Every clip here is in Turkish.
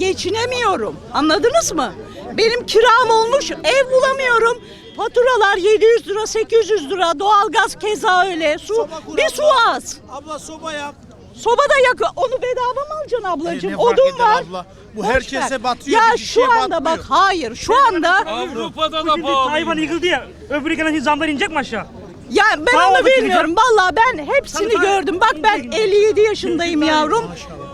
geçinemiyorum. Anladınız mı? Benim kiram olmuş, ev bulamıyorum. Faturalar 700 lira, 800 lira, doğalgaz keza öyle. Su, bir su az. Abla soba yap. Soba da yakıyor. Onu bedava mı alacaksın ablacığım? E, ne fark Odun eder var. abla? Bu Boş herkese ver. batıyor, Ya bir kişiye şu anda batmıyor. bak hayır şu anda Avrupa'da da hayvan pahalı. yıkıldı ya. Öbürü gelen zamlar inecek mi aşağı? ya ben Sağ onu bilmiyorum. Vallahi ben hepsini Tabii, tabii. gördüm. Bak ben 57 yaşındayım yavrum.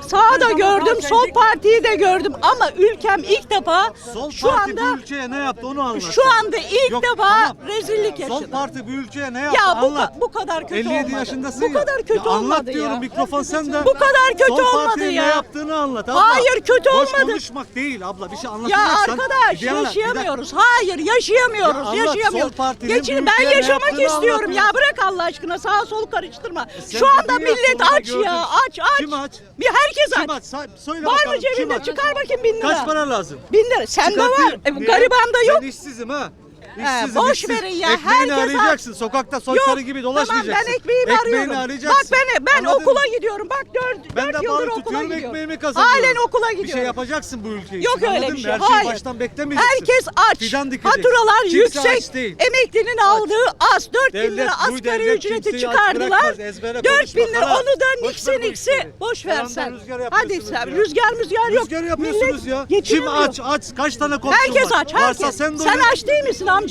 Sağı da gördüm, sol partiyi de gördüm ama ülkem ilk defa Sol şu parti anda bu ülkeye ne yaptı onu anlat. şu anda ilk Yok, defa tamam. rezillik Sol parti bu ülkeye ne yaptı Ya bu, anlat. ka- bu kadar kötü 57 olmadı. yaşındasın Bu ya. kadar kötü ya anlat olmadı diyorum ya. mikrofon sende. Bu kadar kötü Sol olmadı partinin ya. ne yaptığını anlat abla. Hayır, kötü Boş olmadı. konuşmak değil abla bir şey Ya anlatacaksan. arkadaş bir anlat, bir dakika. yaşayamıyoruz. Hayır yaşayamıyoruz. Ya anlat, yaşayamıyoruz. sol partinin Geçin bu ben ülkeye ne yaşamak yaptığını istiyorum anlat ya. Bırak Allah aşkına sağa solu karıştırma. sen Şu anda dedin ya, millet aç ya. Aç aç. Kim aç? Bir herkes Kim aç. aç? Say- Söyle Var bakalım. mı kim cebinde? aç? Çıkar bakayım bin lira. Kaç para lazım? Bin lira. Sende var. Çıkartayım. E, Niye? garibanda yok. Ben işsizim ha. He, İşsizim, boş işsiz. verin ya, Ekmeğini herkes arayacaksın. Sokakta soytarı gibi dolaşmayacaksın. Tamam ben ekmeğimi arıyorum. arayacaksın. Bak ben ben Anladın okula mı? gidiyorum. Bak dört, Ben dört de yıldır balık okula tutuyorum gidiyorum. ekmeğimi kazanıyorum. Halen okula Bir şey gidiyorum. yapacaksın bu ülke için. Yok öyle anladın bir mı? şey. Her şeyi Hayır. baştan beklemeyeceksin. Herkes aç. Fidan dikeceksin. Faturalar Kimse yüksek. aç değil. Emeklinin aldığı az. 4 bin Devlet, lira bu asgari devlet ücreti kimseyi aç çıkardılar. bırakmaz, ezbere 4 bin konuşma, lira onu da Boş bu niksi. işleri. Boş ver Yalandan sen. rüzgar Hadi yapıyorsunuz sen ya. rüzgar müzgar yok. Rüzgar yapıyorsunuz Millet ya. Kim geçinemiyor. aç aç kaç tane Herkes var? aç. Varsa Herkes. sen de Sen onu- aç değil misin amca?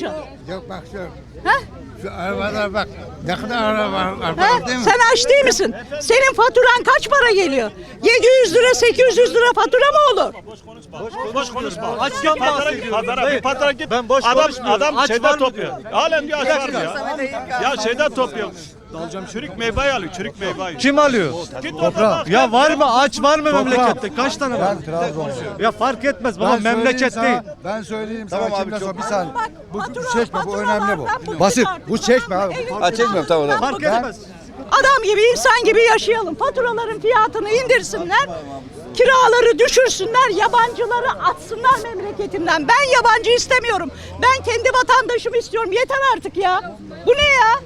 Yok bak şu. Heh? Şu arabalara bak. Ne kadar araba var, değil mi? Sen aç değil misin? Senin faturan kaç para geliyor? 700 lira 800 lira fatura mı olur? Boş konuşma. Açken Pazara git. bahsediyorum. Pazara bir pazara git. Ben boş adam, konuşmuyorum. Adam Aç şeyden topluyor. diyor. Halen diyor aç var ya. Ya şeyden topluyor. Dalacağım çürük meyve alıyor. Çürük meyve. Kim alıyor? Git orada bak. Ya var mı aç var mı memlekette? Kaç tane var? Ya fark etmez baba Ben söyleyeyim memleket sana, değil. Ben söyleyeyim Tamam sana abi, kimden çok- sonra bir saniye. Bak, Bu, fatura- çekme bu önemli bu. Basit. Bu çekme tamam mı? abi. Ha, çekmiyorum, tamam, tamam. Fark Ben- etmez. Adam gibi insan gibi yaşayalım. Faturaların fiyatını indirsinler. Kiraları düşürsünler. Yabancıları atsınlar memleketinden. Ben yabancı istemiyorum. Ben kendi vatandaşımı istiyorum. Yeter artık ya. Bu ne ya?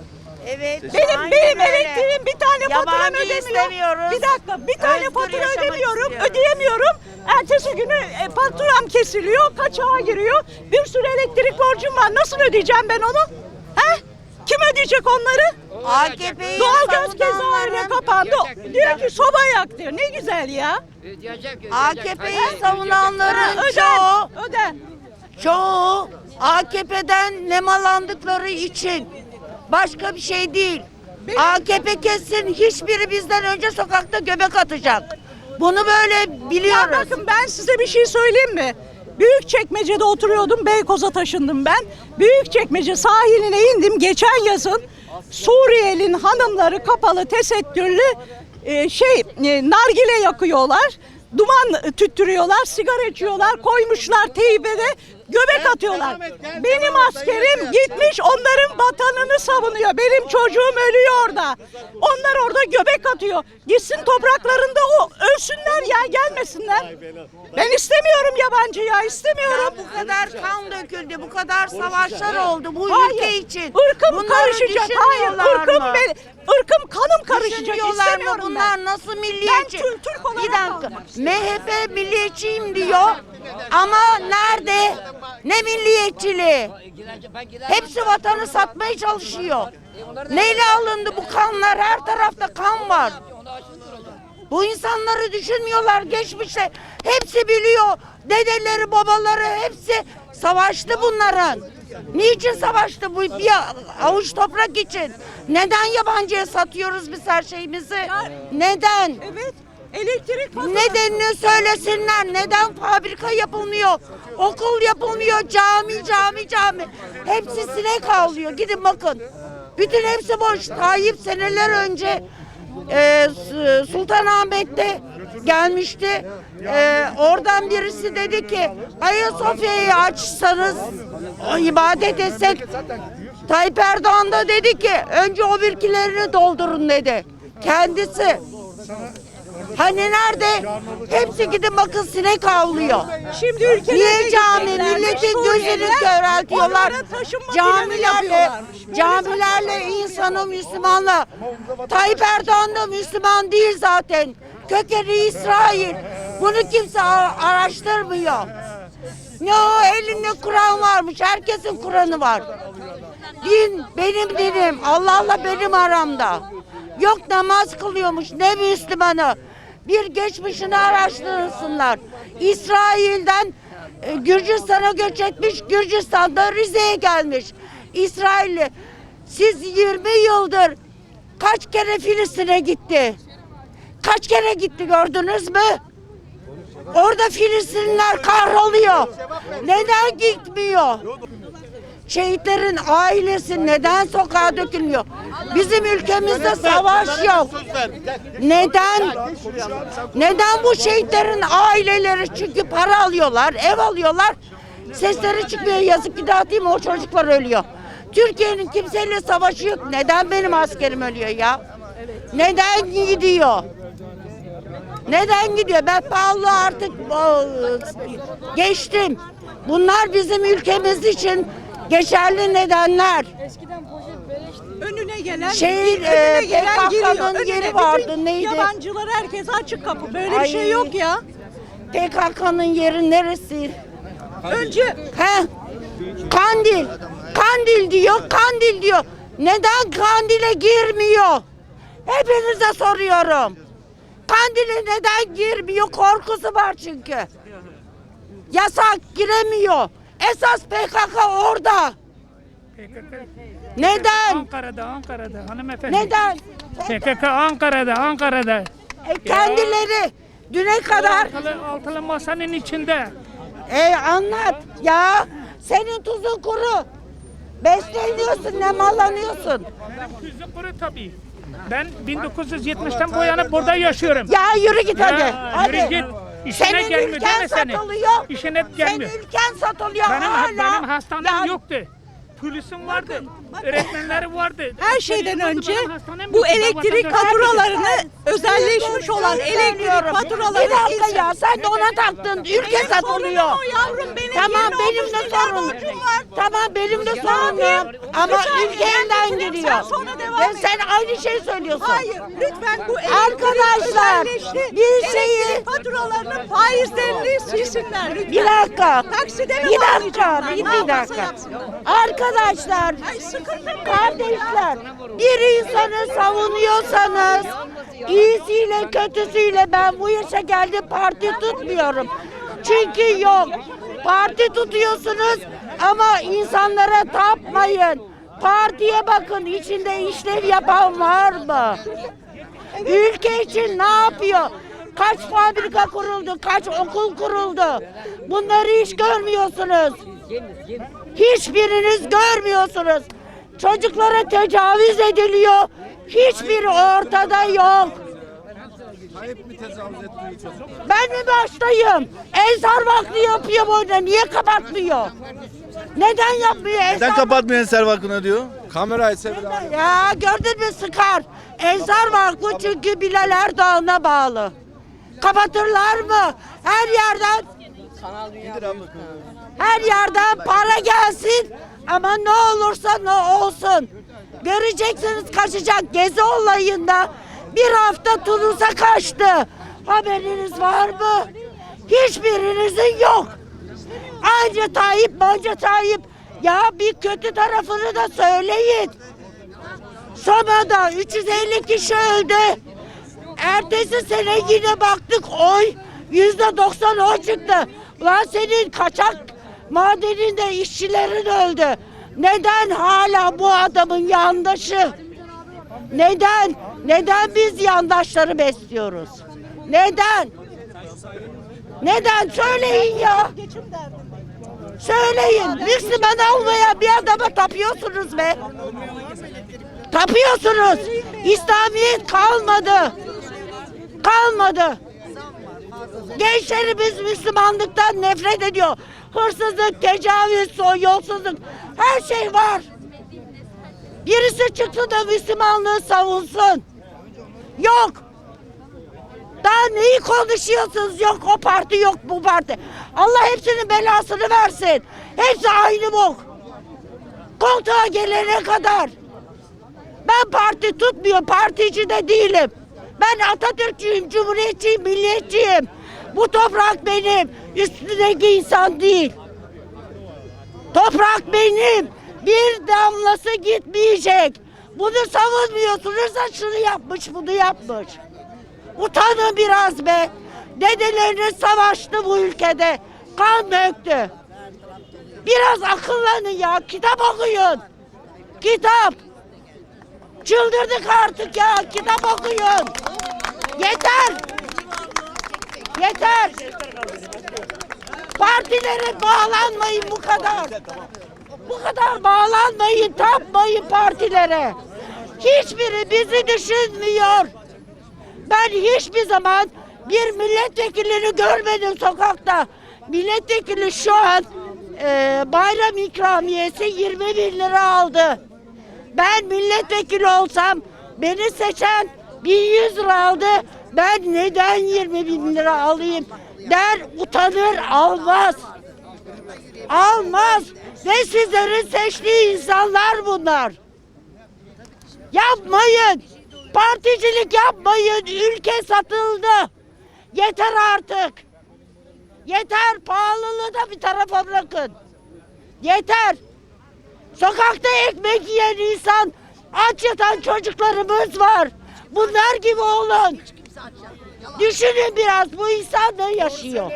Evet. Benim aynen benim öyle. elektriğim bir tane faturam Yabancı ödemiyor. istemiyoruz. Bir dakika bir tane Özgür fatura yaşamak ödemiyorum. istiyoruz. Ödeyemiyorum. Ertesi günü e, faturam kesiliyor. Kaçağa giriyor. Bir sürü elektrik borcum var. Nasıl ödeyeceğim ben onu? He? Kim ödeyecek onları? AKP'yi Doğalgaz keza öyle savunanların kapandı. Diyor ki soba yak diyor. Ne güzel ya. AKP'yi savunanların Öden. çoğu çoğu AKP'den nemalandıkları için başka bir şey değil. AKP kesin hiçbiri bizden önce sokakta göbek atacak. Bunu böyle Ya biliyoruz. bakın ben size bir şey söyleyeyim mi? Büyükçekmece'de oturuyordum. Beykoz'a taşındım ben. Büyükçekmece sahiline indim geçen yazın. Suriyelin hanımları kapalı tesettürlü e, şey e, nargile yakıyorlar. Duman tüttürüyorlar, sigara içiyorlar, koymuşlar teybede göbek atıyorlar. Benim askerim gitmiş onların vatanını savunuyor. Benim çocuğum ölüyor orada. Onlar orada göbek atıyor. Gitsin topraklarında o ölsünler ya gelmesinler. Ben istemiyorum yabancı ya istemiyorum. Ya bu kadar kan döküldü, bu kadar savaşlar oldu bu Hayır, ülke için. Irkım Bunları karışacak. Hayır, ırkım mı? ben, ırkım kanım karışacak. Düşünmüyorlar mı İstemiyorum bunlar ben. nasıl milliyetçi? Ben Türk- Türk olarak bir dakika. MHP milliyetçiyim diyor. Ama nerede? Ne milliyetçiliği? Hepsi vatanı satmaya çalışıyor. Neyle alındı bu kanlar? Her tarafta kan var. Bu insanları düşünmüyorlar geçmişte. Hepsi biliyor. Dedeleri, babaları hepsi savaştı bunların. Niçin savaştı bu bir avuç toprak için? Neden yabancıya satıyoruz biz her şeyimizi? Neden? Evet. Elektrik faturası. Nedenini söylesinler. Neden fabrika yapılmıyor? Okul yapılmıyor. Cami, cami, cami. Hepsi sinek avlıyor. Gidin bakın. Bütün hepsi boş. Tayyip seneler önce e, Sultanahmet'te gelmişti. E, oradan birisi dedi ki Ayasofya'yı açsanız ibadet etsek Tayyip Erdoğan da dedi ki önce o birkilerini doldurun dedi. Kendisi. Hani nerede? Hepsi gidin bakın sinek avlıyor. Şimdi ülkede Niye cami? Milletin gözünü köreltiyorlar. Camilerle, camilerle insanı Müslümanla. Tayyip Erdoğan da Müslüman değil zaten. Kökeni İsrail. Bunu kimse araştırmıyor. Ne o elinde Kur'an varmış. Herkesin Kur'an'ı var. Din benim dinim. Allah'la benim aramda. Yok namaz kılıyormuş. Ne Müslümanı. Bir geçmişini araştırsınlar. İsrail'den e, Gürcistan'a göç etmiş. Gürcistan'da Rize'ye gelmiş. İsrailli. Siz 20 yıldır kaç kere Filistin'e gitti? Kaç kere gitti gördünüz mü? Orada Filistinliler kahroluyor. Neden gitmiyor? Şehitlerin ailesi neden sokağa dökülmüyor? Bizim ülkemizde savaş yok. Neden? Neden bu şehitlerin aileleri çünkü para alıyorlar, ev alıyorlar. Sesleri çıkmıyor yazık ki dağıtayım o çocuklar ölüyor. Türkiye'nin kimseyle savaşı yok. Neden benim askerim ölüyor ya? Neden gidiyor? Neden gidiyor? Ben pahalı artık geçtim. Bunlar bizim ülkemiz için geçerli nedenler. Önüne gelen Şey, önüne e, gelen giriyor. Önüne yeri vardı, neydi? Yabancılar herkese açık kapı. Böyle Ay. bir şey yok ya. PKK'nın yeri neresi? Önce He? Kandil. Kandil diyor, Kandil diyor. Neden Kandil'e girmiyor? Hepinize soruyorum. Kandil'e neden girmiyor? Korkusu var çünkü. Yasak giremiyor. Esas PKK orada. Neden? Ankara'da, Ankara'da hanımefendi. Neden? PKK Ankara'da, Ankara'da. E, kendileri düne kadar Altılı, altılı masanın içinde. E anlat ya. Senin tuzun kuru. Besleniyorsun, nemalanıyorsun. Tuzu kuru tabii. Ben 1970'ten bu yana burada yaşıyorum. Ya yürü git hadi. Ya, hadi. yürü git. İşine Senin gelmiyor ülken deme seni. satılıyor. İşine gelmiyor. Senin ülken satılıyor Benim, hala. benim hastanem Ya, yoktu. Polisim vardı. Öğretmenleri vardı. her şeyden önce bu elektrik faturalarını özelleşmiş olan elektrik faturalarını dakika insan- ya sen de ona taktın. Ülke satılıyor. yavrum, benim Tamam benim de var. Tamam benim de yapayım? Ama Lütfen, ülke elden ben bitireyim, giriyor. Ve sen aynı şeyi söylüyorsun. Hayır lütfen bu Arkadaşlar, özelleşti. bir şeyi- Elektrik faturalarının faizlerini silsinler lütfen. Bir dakika. Takside mi Bir dakika. Bir, dakika. Arkadaşlar? Kardeşler, bir insanı savunuyorsanız iyisiyle kötüsüyle ben bu yaşa geldim parti tutmuyorum. Çünkü yok. Parti tutuyorsunuz ama insanlara tapmayın. Partiye bakın içinde işlev yapan var mı? Ülke için ne yapıyor? Kaç fabrika kuruldu, kaç okul kuruldu? Bunları hiç görmüyorsunuz. Hiçbiriniz görmüyorsunuz. Çocuklara tecavüz ediliyor. Hiçbiri ortada yok. Ben mi baştayım? Ensar Vakfı yapıyor bunu. Niye kapatmıyor? Neden yapmıyor? Ensar Neden kapatmıyor Ensar Vakfı'nı diyor? Kamerayı ya gördün mü sıkar. Ensar Vakfı çünkü Bilal Erdoğan'a bağlı. Kapatırlar mı? Her yerden her yerden para gelsin ama ne olursa ne olsun. Göreceksiniz kaçacak gezi olayında bir hafta Tunus'a kaçtı. Haberiniz var mı? Hiçbirinizin yok. Anca Tayyip, manca Tayyip. Ya bir kötü tarafını da söyleyin. Soma'da 350 kişi öldü. Ertesi sene yine baktık oy yüzde 90 oy çıktı. Lan senin kaçak madeninde işçilerin öldü. Neden hala bu adamın yandaşı? Neden? Neden biz yandaşları besliyoruz? Neden? Neden? Söyleyin ya. Söyleyin. Müslüman olmayan bir adama tapıyorsunuz be. Tapıyorsunuz. İslamiyet kalmadı. Kalmadı. Gençlerimiz Müslümanlıktan nefret ediyor. Hırsızlık, tecavüz, yolsuzluk her şey var. Birisi çıksın da Müslümanlığı savunsun. Yok. Daha neyi konuşuyorsunuz? Yok o parti yok bu parti. Allah hepsinin belasını versin. Hepsi aynı bok. Koltuğa gelene kadar. Ben parti tutmuyor, partici de değilim. Ben Atatürkçüyüm, cumhuriyetçiyim, milliyetçiyim. Bu toprak benim. Üstündeki insan değil. Toprak benim. Bir damlası gitmeyecek. Bunu savunmuyorsunuz da şunu yapmış, bunu yapmış. Utanın biraz be. Dedeleriniz savaştı bu ülkede. Kan döktü. Biraz akıllanın ya. Kitap okuyun. Kitap. Çıldırdık artık ya. Kitap okuyun. Yeter. Yeter. Partilere bağlanmayın bu kadar. Bu kadar bağlanmayın, tapmayın partilere. Hiçbiri bizi düşünmüyor. Ben hiçbir zaman bir milletvekilini görmedim sokakta. Milletvekili şu an e, bayram ikramiyesi 20 bin lira aldı. Ben milletvekili olsam beni seçen 1100 lira aldı. Ben neden 20 bin lira alayım der utanır almaz. Almaz ve sizlerin seçtiği insanlar bunlar. Yapmayın. Particilik yapmayın. Ülke satıldı. Yeter artık. Yeter. Pahalılığı da bir tarafa bırakın. Yeter. Sokakta ekmek yiyen insan, aç yatan çocuklarımız var. Bunlar gibi olun. Düşünün biraz bu insan da yaşıyor.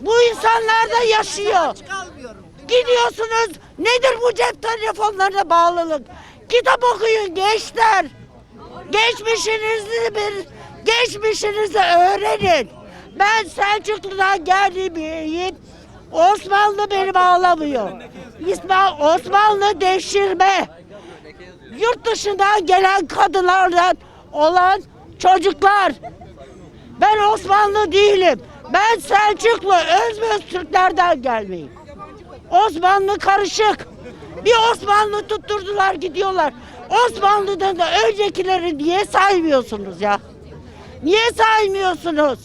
Bu insanlar da yaşıyor. Gidiyorsunuz. Nedir bu cep telefonlarına bağlılık? Kitap okuyun gençler. Geçmişinizi bir geçmişinizi öğrenin. Ben Selçuklu'dan geldiğim Osmanlı beni bağlamıyor. İsmail Osmanlı devşirme. Yurt dışından gelen kadınlardan olan çocuklar. Ben Osmanlı değilim. Ben Selçuklu, Özböz Türklerden gelmeyim. Osmanlı karışık. Bir Osmanlı tutturdular gidiyorlar. Osmanlı'dan da öncekileri niye saymıyorsunuz ya? Niye saymıyorsunuz?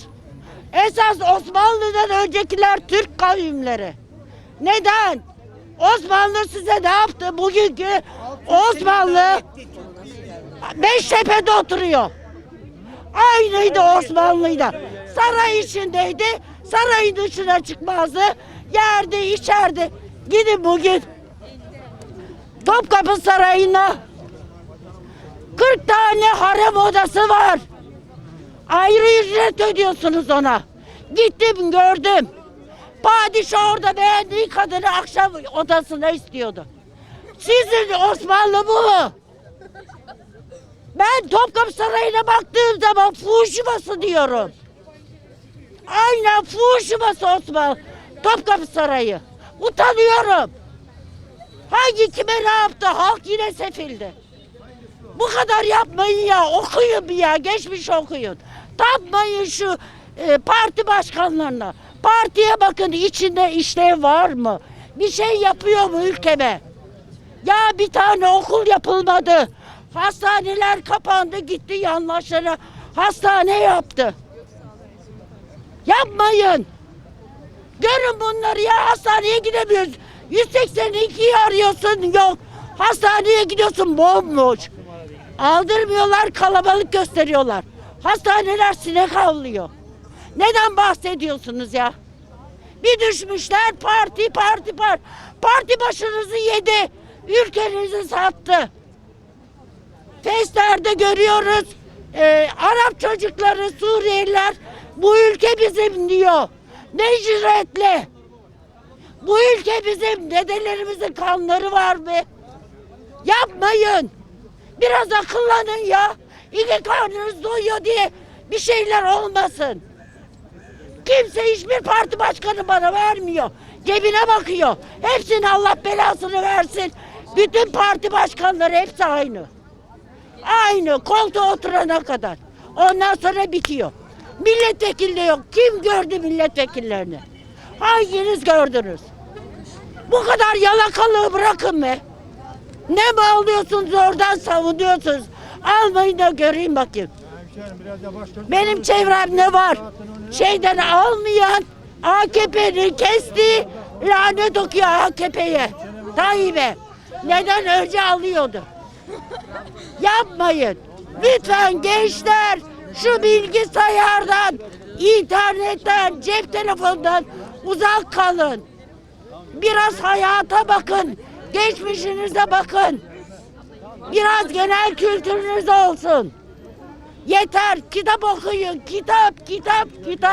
Esas Osmanlı'dan öncekiler Türk kavimleri. Neden? Osmanlı size ne yaptı? Bugünkü Osmanlı Beştepe'de oturuyor. Aynıydı Osmanlı'yla. Saray içindeydi. Sarayın dışına çıkmazdı. Yerdi, içerdi. Gidin bugün. Topkapı Sarayı'na 40 tane harem odası var. Ayrı ücret ödüyorsunuz ona. Gittim gördüm. Padişah orada beğendiği kadını akşam odasına istiyordu. Sizin Osmanlı bu? Ben Topkapı Sarayı'na baktığım zaman fuhuş yuvası diyorum. Aynen fuhuş yuvası Osman. Topkapı Sarayı. Utanıyorum. Hangi kime ne yaptı? Halk yine sefildi. Bu kadar yapmayın ya. Okuyun bir ya. Geçmiş okuyun. Tapmayın şu e, parti başkanlarına. Partiye bakın içinde işlev var mı? Bir şey yapıyor mu ülkeme? Ya bir tane okul yapılmadı. Hastaneler kapandı gitti yandaşlara hastane yaptı. Yapmayın. Görün bunları ya hastaneye gidemiyoruz. 182'yi arıyorsun yok. Hastaneye gidiyorsun bomboş. Aldırmıyorlar kalabalık gösteriyorlar. Hastaneler sinek avlıyor. Neden bahsediyorsunuz ya? Bir düşmüşler parti parti parti. Parti başınızı yedi. Ülkenizi sattı. Festlerde görüyoruz. Ee, Arap çocukları, Suriyeliler bu ülke bizim diyor. Ne cüretle. Bu ülke bizim dedelerimizin kanları var be. Yapmayın. Biraz akıllanın ya. İki karnınız doyuyor diye bir şeyler olmasın. Kimse hiçbir parti başkanı bana vermiyor. Cebine bakıyor. Hepsinin Allah belasını versin. Bütün parti başkanları hepsi aynı. Aynı koltuğa oturana kadar. Ondan sonra bitiyor. Milletvekili de yok. Kim gördü milletvekillerini? Hanginiz gördünüz? Bu kadar yalakalığı bırakın be. Ne mi alıyorsunuz oradan savunuyorsunuz? Almayın da göreyim bakayım. Benim çevremde var. Şeyden almayan AKP'nin kestiği lanet okuyor AKP'ye. Tayyip'e. Neden önce alıyordu? Yapmayın. Lütfen gençler şu bilgisayardan İnternetten, cep telefonundan uzak kalın. Biraz hayata bakın. Geçmişinize bakın. Biraz genel kültürünüz olsun. Yeter kitap okuyun. Kitap, kitap, kitap.